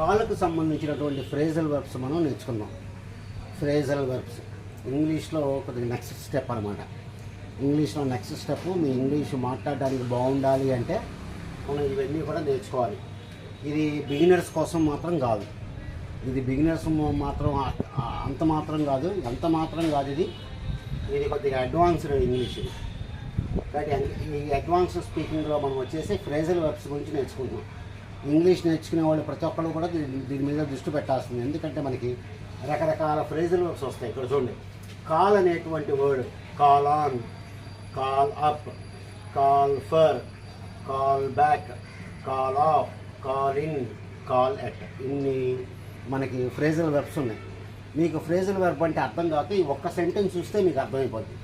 కాళ్ళకు సంబంధించినటువంటి phrasal verbs మనం నేర్చుకుందాం ఫ్రేజల్ వర్బ్స్. ఇంగ్లీష్లో కొద్దిగా నెక్స్ట్ స్టెప్ అనమాట ఇంగ్లీష్లో నెక్స్ట్ స్టెప్ మీ ఇంగ్లీష్ మాట్లాడడానికి బాగుండాలి అంటే మనం ఇవన్నీ కూడా నేర్చుకోవాలి. ఇది బిగినర్స్ కోసం మాత్రం కాదు. ఇది బిగినర్స్ మాత్రం అంత మాత్రం కాదు ఎంత మాత్రం కాదు ఇది. ఇది కొద్దిగా అడ్వాన్స్డ్ ఇంగ్లీష్ కాబట్టి ఈ అడ్వాన్స్ స్పీకింగ్లో మనం వచ్చేసి ఫ్రేజల్ వర్బ్స్ గురించి నేర్చుకుంటున్నాం. ఇంగ్లీష్ నేర్చుకునే వాళ్ళు ప్రతి ఒక్కళ్ళు కూడా దీని మీద దృష్టి పెట్టాల్సింది. ఎందుకంటే మనకి రకరకాల ఫ్రేజల్ వర్బ్స్ వస్తాయి ఇక్కడ చూడండి. కాల్ అనేటువంటి word call on call up call for call back call off call in call at ఇన్ని మనకి ఫ్రేజల్ వెర్బ్స్ ఉన్నాయి. మీకు ఫ్రేజల్ వెర్బ్ అంటే అర్థం కాక ఈ ఒక్క సెంటెన్స్ చూస్తే మీకు అర్థమైపోద్ది.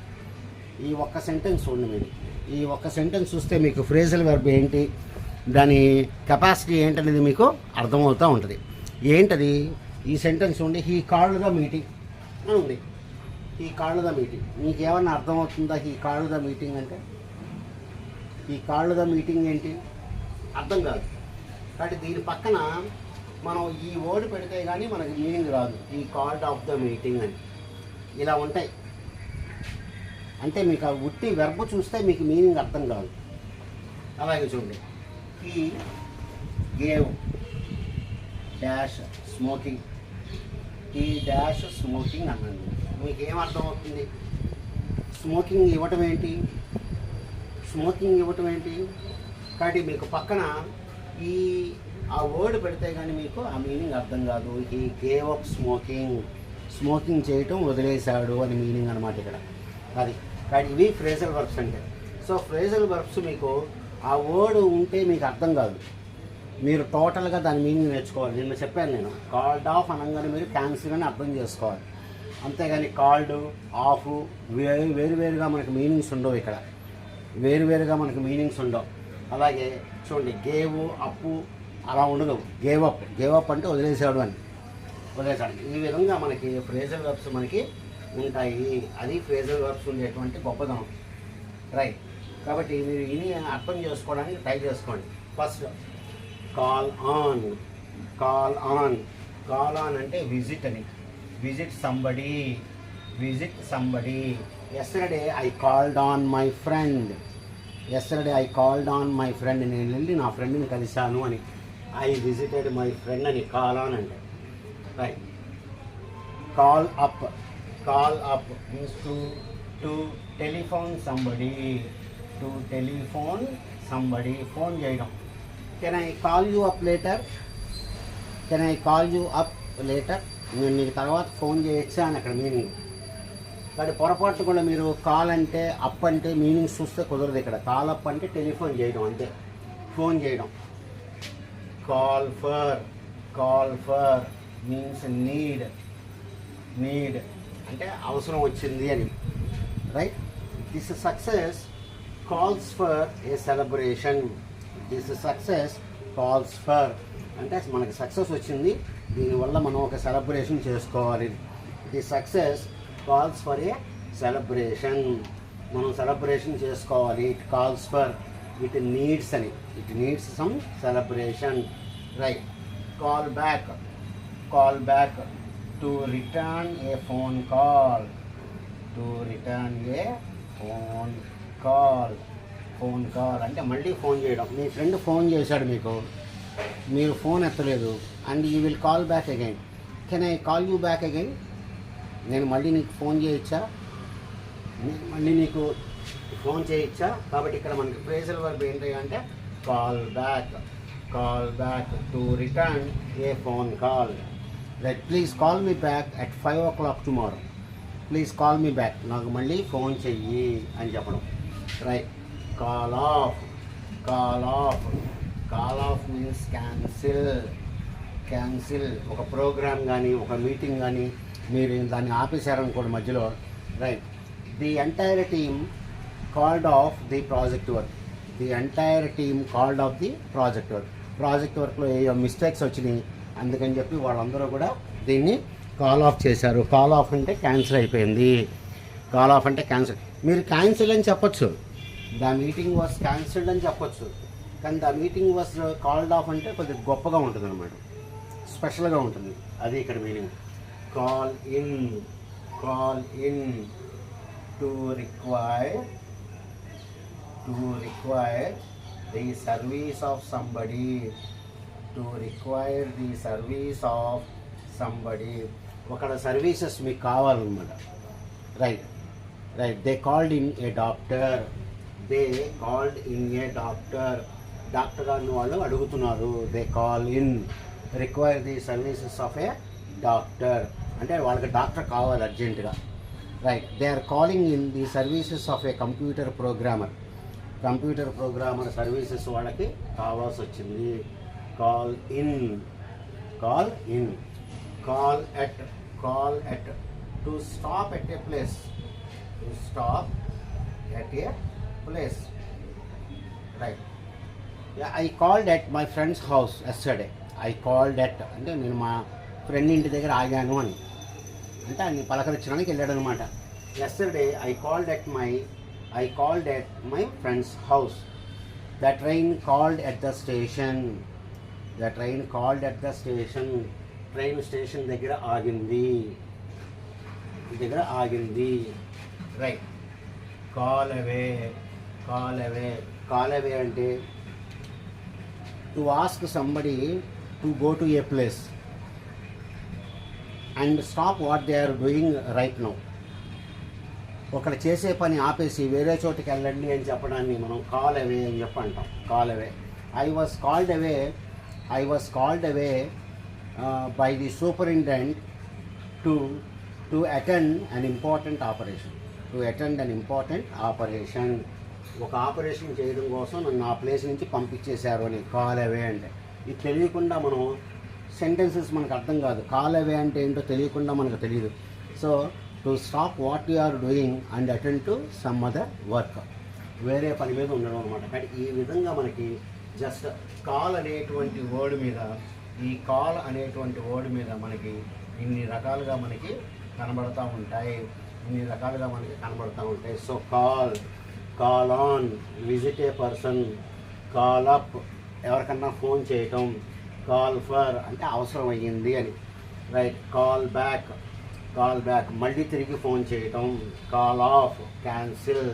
ఈ ఒక్క సెంటెన్స్ చూడండి మీరు. ఈ ఒక్క సెంటెన్స్ చూస్తే మీకు ఫ్రేజల్ వెర్బ్ ఏంటి? దాని కెపాసిటీ ఏంటనేది మీకు అర్థమవుతూ ఉంటుంది. ఏంటది? ఈ సెంటెన్స్ ఉండి హీ కాళ్ళు ద మీటింగ్. అని ఉంది ఈ కాళ్ళు ద మీటింగ్. మీకు ఏమన్నా అర్థమవుతుందా ఈ కాళ్ళు ద మీటింగ్ అంటే? ఈ కాళ్ళు ద మీటింగ్ ఏంటి? అర్థం కాదు. కాబట్టి దీని పక్కన మనం ఈ వర్డ్ పెడితే కానీ మనకి మీనింగ్ రాదు. ఈ కాల్డ్ ఆఫ్ ద మీటింగ్ అని. ఇలా ఉంటాయి. అంటే మీకు ఆ ఉట్టి వెర్బ్ చూస్తే మీకు మీనింగ్ అర్థం కాదు. అలాగే చూడండి. ఈ గేవ్ డాష్ స్మోకింగ్. ఈ డాష్ స్మోకింగ్ అన్నాను. మీకు ఏం అవుతుంది స్మోకింగ్ ఇవ్వటం ఏంటి? స్మోకింగ్ ఇవ్వటం ఏంటి? కాబట్టి మీకు పక్కన ఈ ఆ వర్డ్ పెడితే కానీ మీకు ఆ మీనింగ్ అర్థం కాదు. ఈ గేవ్ అప్ స్మోకింగ్. స్మోకింగ్ చేయటం వదిలేశాడు అని మీనింగ్ అనమాట ఇక్కడ. అది. కానీ ఇవి ఫ్రేజల్ వర్బ్స్ అంటే. సో ఫ్రేజల్ వర్బ్స్ మీకు ఆ వర్డ్ ఉంటే మీకు అర్థం కాదు. మీరు టోటల్గా దాని మీనింగ్ నేర్చుకోవాలి. నిన్న చెప్పాను నేను. కాల్డ్ ఆఫ్ అనగానే మీరు క్యాన్సిల్ అని అర్థం చేసుకోవాలి. అంతేగాని కాల్డ్ ఆఫ్ వేరు వేరు వేరుగా మనకి మీనింగ్స్ ఉండవు ఇక్కడ. వేరువేరుగా మనకి మీనింగ్స్ ఉండవు. అలాగే చూడండి గేవ్ అప్పు అలా ఉండదు. గేవ్ అప్ గేవ్ అప్ అంటే వదిలేసాడు అని. వదిలేసాడు. ఈ విధంగా మనకి ఫ్రేజల్ వర్బ్స్ మనకి ఉంటాయి. అది ఫ్రేజల్ వర్బ్స్ ఉండేటువంటి గొప్పదనం రైట్ కాబట్టి మీరు ఇని అర్థం చేసుకోవడానికి ట్రై చేసుకోండి. First call on call on call on అంటే విజిట్ అని. Visit somebody visit somebody yesterday I called on my friend yesterday I called on my friend నేను వెళ్ళి నా ఫ్రెండ్ని కలిశాను అని. ఐ విజిటెడ్ మై ఫ్రెండ్ అని కాల్ ఆన్ అంటే. Right call up call up means to to telephone somebody to telephone somebody phone చేయడం. Can I call you up later can I call you up later నేను మీకు తర్వాత phone చేయొచ్చా అని అక్కడ meaning కానీ పొరపాటు కూడా మీరు కాల్ అంటే అప్ అంటే మీనింగ్స్ చూస్తే కుదరదు ఇక్కడ. కాల్ అప్ అంటే టెలిఫోన్ చేయడం అంతే. ఫోన్ చేయడం. Call for call for means need need అంటే అవసరం వచ్చింది అని. Right this success calls for a celebration this success calls for అంటే మనకి సక్సెస్ వచ్చింది. దీనివల్ల మనం ఒక సెలబ్రేషన్ చేసుకోవాలి. The success calls for a celebration మనం సెలబ్రేషన్ చేసుకోవాలి. It calls for it needs అని. It needs some celebration right call back call back to return a phone call to return a phone call phone call అంటే మళ్ళీ phone చేయడం. మీ friend phone చేశాడు మీకు. మీరు phone ఎత్తలేదు. And you will call back again. Can I call you back again? నేను మళ్ళీ నీకు ఫోన్ చేయొచ్చా? నేను మళ్ళీ నీకు ఫోన్ చేయొచ్చా? కాబట్టి ఇక్కడ మనకి ఫ్రేజల్ వర్బ్ ఏంటి అంటే call back call back to return a phone call. Let please call me back at five o'clock tomorrow please call me back నాకు మళ్ళీ ఫోన్ చెయ్యి అని చెప్పడం. Right call off call off call off means cancel cancel ఒక programme కానీ ఒక meeting కానీ మీరు దాన్ని ఆపేశారనుకోండి మధ్యలో. Right the entire team called off the project work the entire team called off the project work project వర్క్లో ఏ మిస్టేక్స్ వచ్చినాయి. అందుకని చెప్పి వాళ్ళందరూ కూడా దీన్ని కాల్ ఆఫ్ చేశారు. కాల్ ఆఫ్ అంటే క్యాన్సిల్ అయిపోయింది. కాల్ ఆఫ్ అంటే క్యాన్సిల్ మీరు క్యాన్సిల్ అని చెప్పచ్చు. ద మీటింగ్ వాస్ క్యాన్సిల్డ్ అని చెప్పొచ్చు. కానీ the meeting was called off అంటే కొద్దిగా గొప్పగా ఉంటుంది అనమాట స్పెషల్గా ఉంటుంది. అది ఇక్కడ meaning. Call in call in to require to require the service of somebody. To require the service of somebody. ఒకడ services మీకు కావాలన్నమాట. Right. Right. They called in a doctor. They called in a doctor doctor గారిని వాళ్ళు అడుగుతున్నారు. They call in require the services of a doctor అంటే వాళ్ళకి doctor కావాలి అర్జెంటుగా right they are calling in the services of a computer programmer computer programmer services వాళ్ళకి కావాల్సి వచ్చింది. Call in call in call at call at to stop at a place to stop at a place right I called at my friend's house yesterday I called at అంటే నేను మా friend ఇంటి దగ్గర ఆగాను అని. అంటే ఆయన పలకరించడానికి వెళ్ళాడు అనమాట yesterday I called at my I called at my friend's house the train called at the station the train called at the station train station దగ్గర ఆగింది. దగ్గర ఆగింది. Right call away call away call away అంటే to ask somebody to go to a place and stop what they are doing right now ఒకడు చేసే పని ఆపేసి వేరే చోటుకి వెళ్ళండి అని చెప్పడాన్ని మనం కాల్ అవే అని చెప్పి అంటాం call away I was called away I was called away by the superintendent to to attend an important operation to attend an important operation ఒక ఆపరేషన్ చేయడం కోసం నన్ను ఆ ప్లేస్ నుంచి పంపించేశారు అని కాల్ అవే అంటే. ఇది తెలియకుండా మనం సెంటెన్సెస్ మనకు అర్థం కాదు. కాల్ అవే అంటే ఏంటో తెలియకుండా మనకు తెలియదు so to stop what you are doing and attend to some other work వేరే పని మీద ఉండడం అనమాట కానీ ఈ విధంగా మనకి జస్ట్ కాల్ అనేటువంటి వర్డ్ మీద ఈ కాల్ అనేటువంటి వర్డ్ మీద మనకి ఇన్ని రకాలుగా మనకి కనబడతా ఉంటాయి. ఇన్ని రకాలుగా మనకి కనబడతా ఉంటాయి. So call call on visit a person call up ఎవరికన్నా ఫోన్ చేయటం కాల్ ఫర్ అంటే అవసరం అయ్యింది అని. Right call back call back. మళ్ళీ తిరిగి ఫోన్ చేయటం call off cancel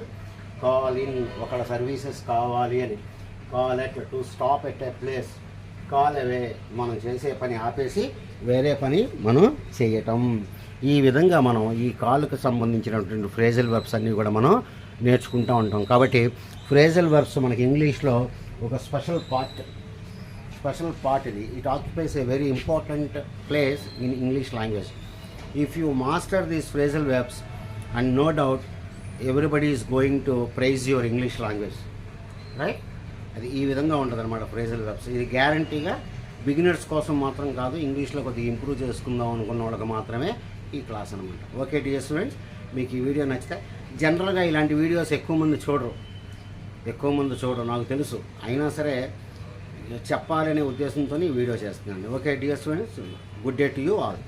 call in ఒకళ్ళ సర్వీసెస్ కావాలి అని. Call at to stop at a place. Call away మనం చేసే పని ఆపేసి వేరే పని మనం చేయటం. ఈ విధంగా మనం ఈ కాలుకు సంబంధించినటువంటి ఫ్రేజల్ వెబ్స్ అన్నీ కూడా మనం నేర్చుకుంటూ ఉంటాం. కాబట్టి ఫ్రేజల్ వర్బ్స్ మనకి ఇంగ్లీష్లో ఒక స్పెషల్ పార్ట్. స్పెషల్ పార్ట్ ఇది. It occupies a very important place in English language if you master these phrasal verbs and no doubt everybody is going to praise your English language right అది ఈ విధంగా ఉంటుంది అనమాట phrasal webs ఇది గ్యారంటీగా beginners కోసం మాత్రం కాదు ఇంగ్లీష్లో కొద్దిగా ఇంప్రూవ్ చేసుకుందాం అనుకున్న వాళ్ళకి మాత్రమే ఈ క్లాస్ అనమాట ఓకే డియర్ స్టూడెంట్స్ మీకు ఈ వీడియో నచ్చితే జనరల్గా ఇలాంటి వీడియోస్ ఎక్కువ మంది చూడరు. ఎక్కువ మంది చూడరు నాకు తెలుసు. అయినా సరే చెప్పాలనే ఉద్దేశంతో ఈ వీడియో చేస్తున్నాను. Okay dear students good day to you all.